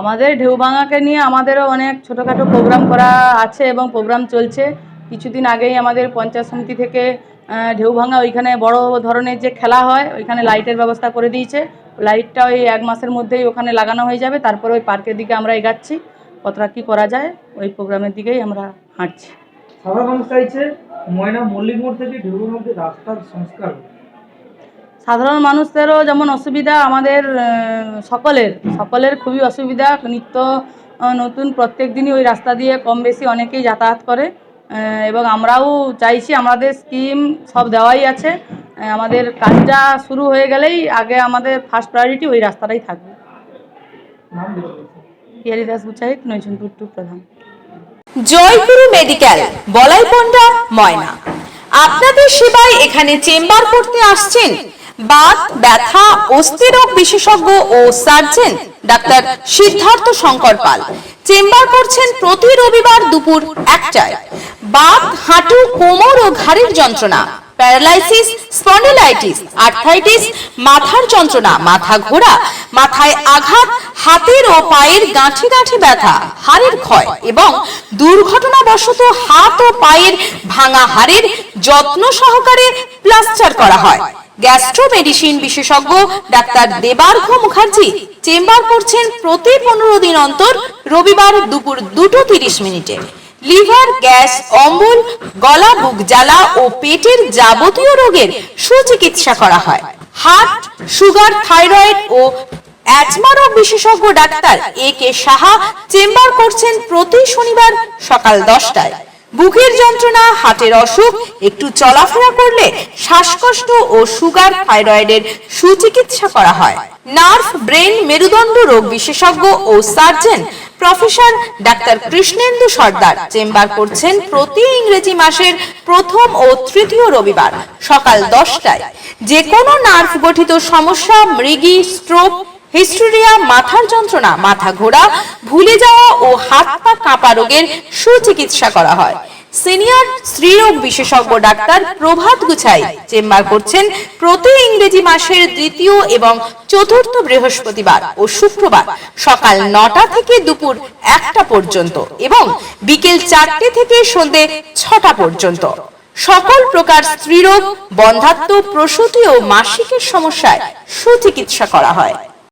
আমাদের ঢেউভাঙাকে নিয়ে আমাদেরও অনেক ছোটোখাটো প্রোগ্রাম করা আছে এবং প্রোগ্রাম চলছে। কিছুদিন আগেই আমাদের পঞ্চায়েত সমিতি থেকে ঢেউভাঙা ওইখানে বড় ধরনের যে খেলা হয়, ওইখানে লাইটের ব্যবস্থা করে দিয়েছে। লাইটটা ওই এক মাসের মধ্যেই ওখানে লাগানো হয়ে যাবে। তারপর ওই পার্কের দিকে আমরা এগাচ্ছি। কতটা কী করা যায়, ওই প্রোগ্রামের দিকেই আমরা হাঁটছি। সাধারণ চাইছে ময়না মল্লিক মোড় থেকে মধ্যে রাস্তার সংস্কার। সাধারণ মানুষদেরও যেমন অসুবিধা আমাদের সকলের সকলের খুবই অসুবিধা। নিত্য নতুন প্রত্যেক দিনই ওই রাস্তা দিয়ে কম বেশি অনেকেই যাতায়াত করে এবং আমরাও চাইছি আমাদের স্কিম সব দেওয়াই আছে। আমাদের কাজটা শুরু হয়ে গেলেই আগে আমাদের ফার্স্ট প্রায়োরিটি ওই রাস্তাটাই থাকবে। পিয়ারি দাস নৈচুনপুর টু প্রধান। জয়গুরু মেডিকেল বলাইপন্ডা ময়না। আপনাদের সেবায় এখানে চেম্বার করতে আসছেন বাত, ব্যথা অস্থিরোগ বিশেষজ্ঞ ও সার্জন ডাক্তার সিদ্ধার্থ শঙ্কর পাল। চেম্বার করছেন প্রতি রবিবার দুপুর একটায়। বাত, হাঁটু, কোমর ও ঘাড়ের যন্ত্রণা, প্যারালাইসিস, স্পন্ডিলাইটিস আর্থ্রাইটিস মাথার যন্ত্রণা, মাথা ঘোরা, মাথায় আঘাত, হাতের ও পায়ের গাঁঠি গাঁঠি ব্যথা, হাড়ের ক্ষয় এবং দুর্ঘটনাবশত হাত ও পায়ের ভাঙা হাড়ের যত্ন সহকারে প্লাস্টার করা হয়। গ্যাস্ট্রো মেডিসিন বিশেষজ্ঞ ডাক্তার দেবার্ঘ মুখার্জি চেম্বার করছেন প্রতি পনেরো দিন অন্তর রবিবার দুপুর দুটো তিরিশ মিনিটে। লিভার, গ্যাস, অম্বল, গলা, বুক জ্বালা ও পেটের যাবতীয় রোগের সুচিকিৎসা করা হয়। হার্ট, সুগার, থাইরয়েড ও অ্যাজমা রোগ বিশেষজ্ঞ ডাক্তার এ কে সাহা চেম্বার করছেন প্রতি শনিবার সকাল দশটায়। বুকের যন্ত্রণা, হার্টের অসুখ, একটু চলাফেরা করলে শ্বাসকষ্ট ও সুগার থাইরয়েডের সুচিকিৎসা করা হয়। নার্ভ ব্রেন মেরুদণ্ড রোগ বিশেষজ্ঞ ও সার্জন প্রফেসর ডাক্তার কৃষ্ণেন্দু সর্দার চেম্বার করছেন প্রতি ইংরেজি মাসের প্রথম ও তৃতীয় রবিবার সকাল দশটায়। যে কোনো নার্ভ গঠিত সমস্যা, মৃগী, স্ট্রোক হিস্টোরিয়া, মাথার যন্ত্রণা, মাথা ঘোরা, ভুলে যাওয়া ও হাত পা কাঁপা রোগের সুচিকিৎসা করা হয়। সিনিয়র স্ত্রীরোগ বিশেষজ্ঞ ডাক্তার প্রভাত গুছাই চেম্বার করছেন প্রতি ইংরেজি মাসের দ্বিতীয় এবং চতুর্থ বৃহস্পতিবার ও শুক্রবার সকাল নটা থেকে দুপুর একটা পর্যন্ত এবং বিকেল চারটে থেকে সন্ধে ছটা পর্যন্ত। সকল প্রকার স্ত্রীরোগ, বন্ধাত্ম, প্রসূতি ও মাসিকের সমস্যায় সুচিকিৎসা করা হয়।